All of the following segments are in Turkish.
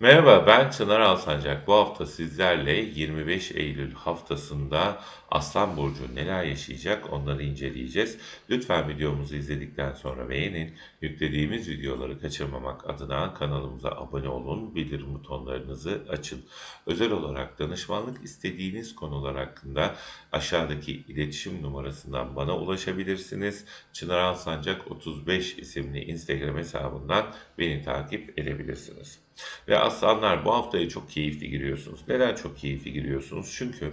Merhaba, ben Çınar Alsancak. Bu hafta sizlerle 25 Eylül haftasında Aslan Burcu neler yaşayacak onları inceleyeceğiz. Lütfen videomuzu izledikten sonra beğenin. Yüklediğimiz videoları kaçırmamak adına kanalımıza abone olun, bildirim butonlarınızı açın. Özel olarak danışmanlık istediğiniz konular hakkında aşağıdaki iletişim numarasından bana ulaşabilirsiniz. Çınar Alsancak 35 isimli Instagram hesabından beni takip edebilirsiniz. Ve aslanlar bu haftaya çok keyifli giriyorsunuz. Neden çok keyifli giriyorsunuz? Çünkü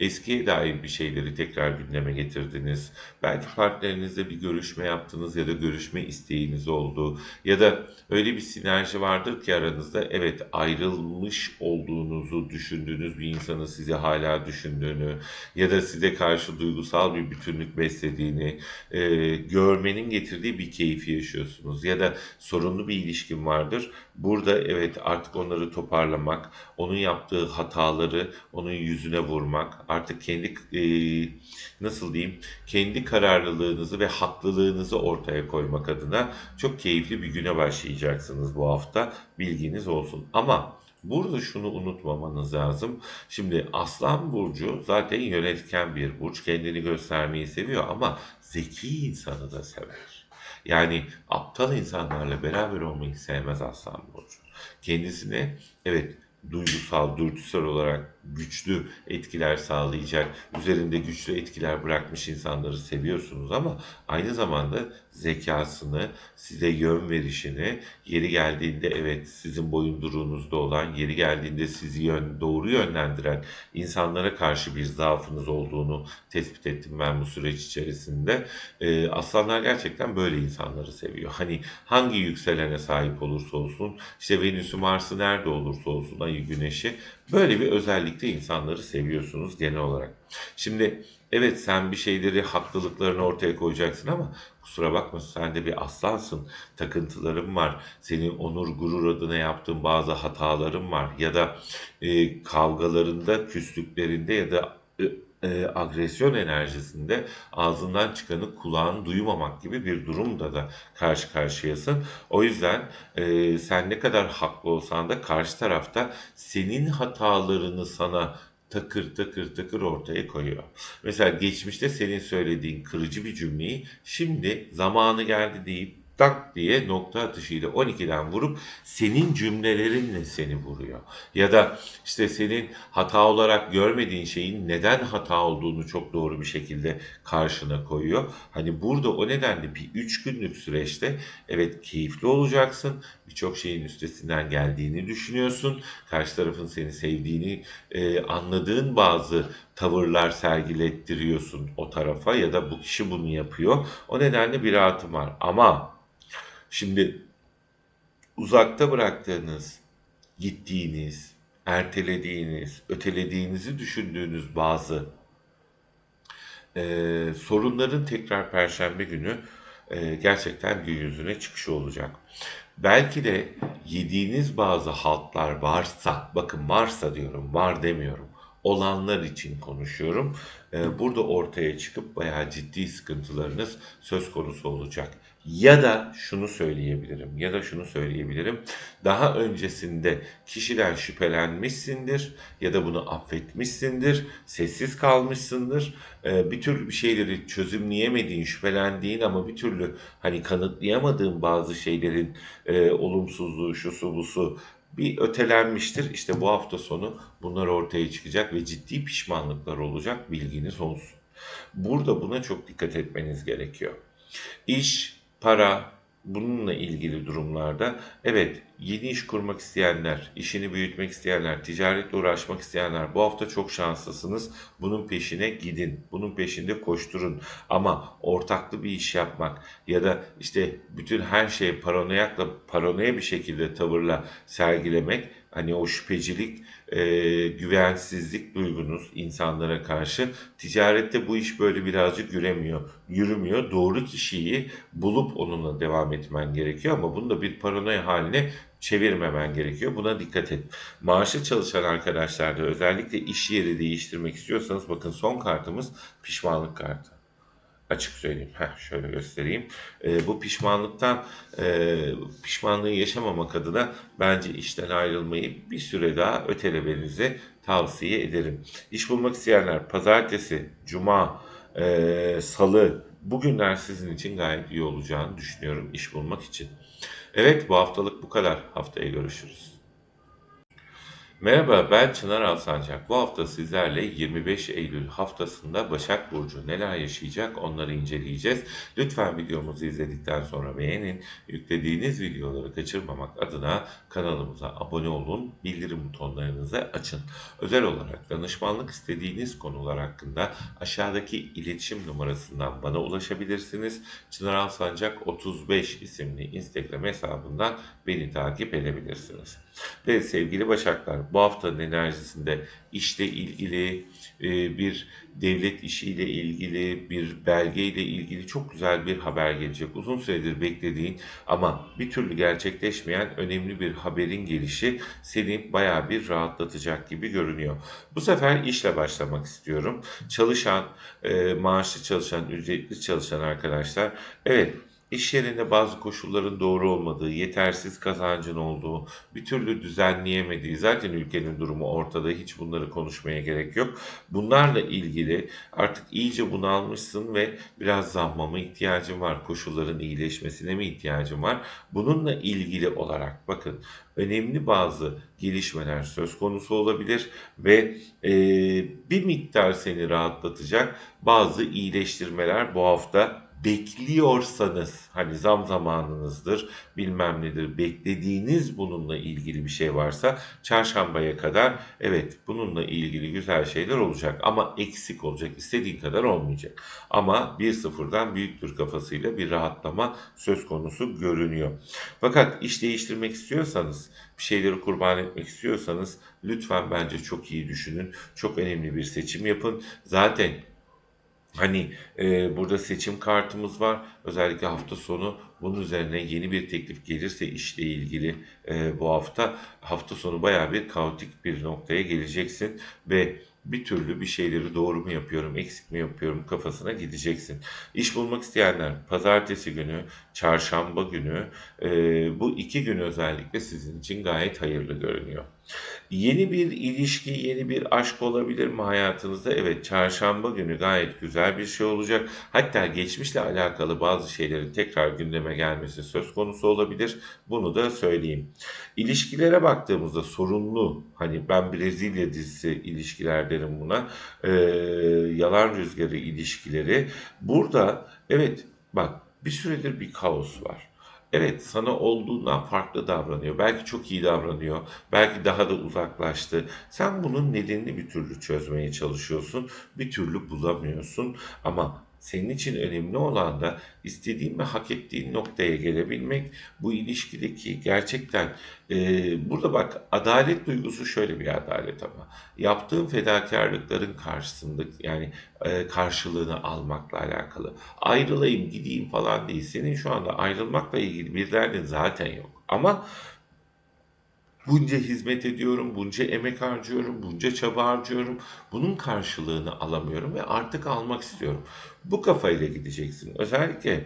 eskiye dair bir şeyleri tekrar gündeme getirdiniz. Belki partnerinizle bir görüşme yaptınız ya da görüşme isteğiniz oldu. Ya da öyle bir sinerji vardır ki aranızda evet ayrılmış olduğunuzu düşündüğünüz bir insanın sizi hala düşündüğünü ya da size karşı duygusal bir bütünlük beslediğini e, görmenin getirdiği bir keyfi yaşıyorsunuz. Ya da sorunlu bir ilişkin vardır. Burada evet artık onları toparlamak, onun yaptığı hataları onun yüzüne vurmak, artık kendi e, nasıl diyeyim, kendi kararlılığınızı ve haklılığınızı ortaya koymak adına çok keyifli bir güne başlayacaksınız bu hafta. Bilginiz olsun. Ama Burada şunu unutmamanız lazım. Şimdi Aslan Burcu zaten yönetken bir burç. Kendini göstermeyi seviyor ama zeki insanı da sever. Yani aptal insanlarla beraber olmayı sevmez Aslan Burcu. Kendisine evet duygusal, dürtüsel olarak güçlü etkiler sağlayacak, üzerinde güçlü etkiler bırakmış insanları seviyorsunuz ama aynı zamanda zekasını, size yön verişini, yeri geldiğinde evet sizin boyunduruğunuzda olan, yeri geldiğinde sizi yön, doğru yönlendiren insanlara karşı bir zaafınız olduğunu tespit ettim ben bu süreç içerisinde. Ee, aslanlar gerçekten böyle insanları seviyor. Hani hangi yükselene sahip olursa olsun, işte Venüs'ü, Mars'ı nerede olursa olsun, ayı, güneşi böyle bir özellikle insanları seviyorsunuz genel olarak. Şimdi evet sen bir şeyleri haklılıklarını ortaya koyacaksın ama kusura bakma sen de bir aslansın. Takıntıların var. Senin onur gurur adına yaptığın bazı hataların var ya da e, kavgalarında, küslüklerinde ya da e, agresyon enerjisinde ağzından çıkanı kulağın duymamak gibi bir durumda da karşı karşıyasın. O yüzden e, sen ne kadar haklı olsan da karşı tarafta senin hatalarını sana takır takır takır ortaya koyuyor. Mesela geçmişte senin söylediğin kırıcı bir cümleyi şimdi zamanı geldi deyip tak diye nokta atışıyla 12'den vurup senin cümlelerinle seni vuruyor. Ya da işte senin hata olarak görmediğin şeyin neden hata olduğunu çok doğru bir şekilde karşına koyuyor. Hani burada o nedenle bir 3 günlük süreçte evet keyifli olacaksın. Birçok şeyin üstesinden geldiğini düşünüyorsun. Karşı tarafın seni sevdiğini e, anladığın bazı tavırlar sergilettiriyorsun o tarafa ya da bu kişi bunu yapıyor. O nedenle bir rahatım var. Ama Şimdi uzakta bıraktığınız, gittiğiniz, ertelediğiniz, ötelediğinizi düşündüğünüz bazı e, sorunların tekrar Perşembe günü e, gerçekten gün yüzüne çıkışı olacak. Belki de yediğiniz bazı haltlar varsa, bakın varsa diyorum, var demiyorum olanlar için konuşuyorum. Ee, burada ortaya çıkıp bayağı ciddi sıkıntılarınız söz konusu olacak. Ya da şunu söyleyebilirim ya da şunu söyleyebilirim. Daha öncesinde kişiden şüphelenmişsindir ya da bunu affetmişsindir, sessiz kalmışsındır. Ee, bir türlü bir şeyleri çözümleyemediğin, şüphelendiğin ama bir türlü hani kanıtlayamadığın bazı şeylerin e, olumsuzluğu, şusu busu bir ötelenmiştir. İşte bu hafta sonu bunlar ortaya çıkacak ve ciddi pişmanlıklar olacak bilginiz olsun. Burada buna çok dikkat etmeniz gerekiyor. İş, para, bununla ilgili durumlarda evet yeni iş kurmak isteyenler, işini büyütmek isteyenler, ticaretle uğraşmak isteyenler bu hafta çok şanslısınız. Bunun peşine gidin. Bunun peşinde koşturun. Ama ortaklı bir iş yapmak ya da işte bütün her şeyi paranoyakla, paranoya bir şekilde tavırla sergilemek hani o şüphecilik, e, güvensizlik duygunuz insanlara karşı ticarette bu iş böyle birazcık yüremiyor, yürümüyor. Doğru kişiyi bulup onunla devam etmen gerekiyor ama bunu da bir paranoya haline çevirmemen gerekiyor. Buna dikkat et. Maaşı çalışan arkadaşlar da özellikle iş yeri değiştirmek istiyorsanız bakın son kartımız pişmanlık kartı. Açık söyleyeyim. Heh, şöyle göstereyim. E, bu pişmanlıktan e, pişmanlığı yaşamamak adına bence işten ayrılmayı bir süre daha ötelemenizi tavsiye ederim. İş bulmak isteyenler pazartesi, cuma, e, salı bugünler sizin için gayet iyi olacağını düşünüyorum iş bulmak için. Evet bu haftalık bu kadar. Haftaya görüşürüz. Merhaba ben Çınar Alsancak. Bu hafta sizlerle 25 Eylül haftasında Başak Burcu neler yaşayacak onları inceleyeceğiz. Lütfen videomuzu izledikten sonra beğenin. Yüklediğiniz videoları kaçırmamak adına kanalımıza abone olun. Bildirim butonlarınızı açın. Özel olarak danışmanlık istediğiniz konular hakkında aşağıdaki iletişim numarasından bana ulaşabilirsiniz. Çınar Alsancak 35 isimli Instagram hesabından beni takip edebilirsiniz. Ve sevgili Başaklar bu haftanın enerjisinde işle ilgili e, bir devlet işiyle ilgili bir belgeyle ilgili çok güzel bir haber gelecek. Uzun süredir beklediğin ama bir türlü gerçekleşmeyen önemli bir haberin gelişi seni baya bir rahatlatacak gibi görünüyor. Bu sefer işle başlamak istiyorum. Çalışan, e, maaşlı çalışan, ücretli çalışan arkadaşlar evet İş yerinde bazı koşulların doğru olmadığı, yetersiz kazancın olduğu, bir türlü düzenleyemediği, zaten ülkenin durumu ortada, hiç bunları konuşmaya gerek yok. Bunlarla ilgili artık iyice bunalmışsın ve biraz zamma ihtiyacın var, koşulların iyileşmesine mi ihtiyacın var? Bununla ilgili olarak bakın önemli bazı gelişmeler söz konusu olabilir ve e, bir miktar seni rahatlatacak bazı iyileştirmeler bu hafta bekliyorsanız hani zam zamanınızdır bilmem nedir beklediğiniz bununla ilgili bir şey varsa çarşambaya kadar evet bununla ilgili güzel şeyler olacak ama eksik olacak istediğin kadar olmayacak ama bir sıfırdan büyüktür kafasıyla bir rahatlama söz konusu görünüyor. Fakat iş değiştirmek istiyorsanız bir şeyleri kurban etmek istiyorsanız lütfen bence çok iyi düşünün. Çok önemli bir seçim yapın. Zaten Hani e, burada seçim kartımız var. Özellikle hafta sonu bunun üzerine yeni bir teklif gelirse işle ilgili e, bu hafta hafta sonu baya bir kaotik bir noktaya geleceksin ve bir türlü bir şeyleri doğru mu yapıyorum, eksik mi yapıyorum kafasına gideceksin. İş bulmak isteyenler pazartesi günü, çarşamba günü e, bu iki gün özellikle sizin için gayet hayırlı görünüyor. Yeni bir ilişki, yeni bir aşk olabilir mi hayatınızda? Evet, çarşamba günü gayet güzel bir şey olacak. Hatta geçmişle alakalı bazı şeylerin tekrar gündeme gelmesi söz konusu olabilir. Bunu da söyleyeyim. İlişkilere baktığımızda sorunlu, hani ben Brezilya dizisi ilişkiler derim buna, e, yalan rüzgarı ilişkileri. Burada evet bak bir süredir bir kaos var. Evet, sana olduğundan farklı davranıyor. Belki çok iyi davranıyor. Belki daha da uzaklaştı. Sen bunun nedenini bir türlü çözmeye çalışıyorsun. Bir türlü bulamıyorsun. Ama senin için önemli olan da istediğin ve hak ettiğin noktaya gelebilmek. Bu ilişkideki gerçekten e, burada bak adalet duygusu şöyle bir adalet ama yaptığın fedakarlıkların karşısında yani e, karşılığını almakla alakalı. Ayrılayım gideyim falan değil. Senin şu anda ayrılmakla ilgili bir derdin zaten yok. Ama bunca hizmet ediyorum, bunca emek harcıyorum, bunca çaba harcıyorum. Bunun karşılığını alamıyorum ve artık almak istiyorum. Bu kafayla gideceksin. Özellikle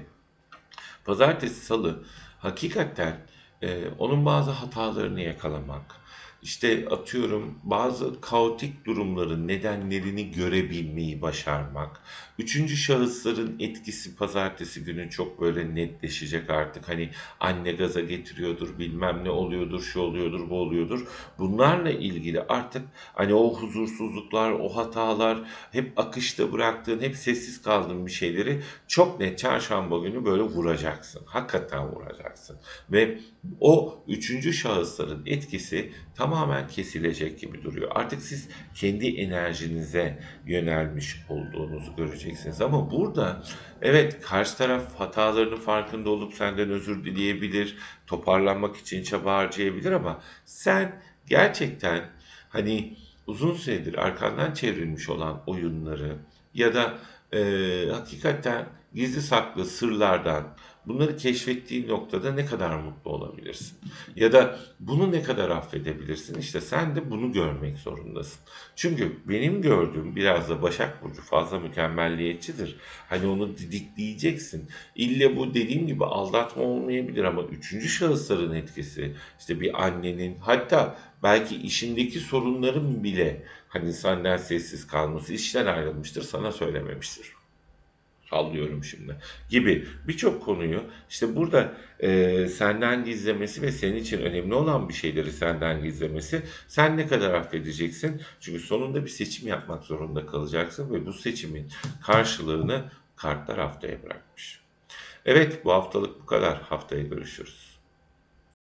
pazartesi, salı hakikaten e, onun bazı hatalarını yakalamak, işte atıyorum bazı kaotik durumların nedenlerini görebilmeyi başarmak. Üçüncü şahısların etkisi pazartesi günü çok böyle netleşecek artık. Hani anne gaza getiriyordur, bilmem ne oluyordur, şu oluyordur, bu oluyordur. Bunlarla ilgili artık hani o huzursuzluklar, o hatalar, hep akışta bıraktığın, hep sessiz kaldığın bir şeyleri çok net çarşamba günü böyle vuracaksın. Hakikaten vuracaksın. Ve o üçüncü şahısların etkisi tamamen kesilecek gibi duruyor. Artık siz kendi enerjinize yönelmiş olduğunuzu göreceksiniz. Ama burada evet karşı taraf hatalarının farkında olup senden özür dileyebilir, toparlanmak için çaba harcayabilir ama sen gerçekten hani uzun süredir arkandan çevrilmiş olan oyunları ya da e, hakikaten gizli saklı sırlardan bunları keşfettiğin noktada ne kadar mutlu olabilirsin? Ya da bunu ne kadar affedebilirsin? İşte sen de bunu görmek zorundasın. Çünkü benim gördüğüm biraz da Başak Burcu fazla mükemmelliyetçidir. Hani onu didikleyeceksin. İlle bu dediğim gibi aldatma olmayabilir ama üçüncü şahısların etkisi, işte bir annenin hatta belki işindeki sorunların bile hani senden sessiz kalması, işten ayrılmıştır, sana söylememiştir. Sallıyorum şimdi gibi birçok konuyu işte burada e, senden gizlemesi ve senin için önemli olan bir şeyleri senden gizlemesi sen ne kadar affedeceksin? Çünkü sonunda bir seçim yapmak zorunda kalacaksın ve bu seçimin karşılığını kartlar haftaya bırakmış. Evet bu haftalık bu kadar. Haftaya görüşürüz.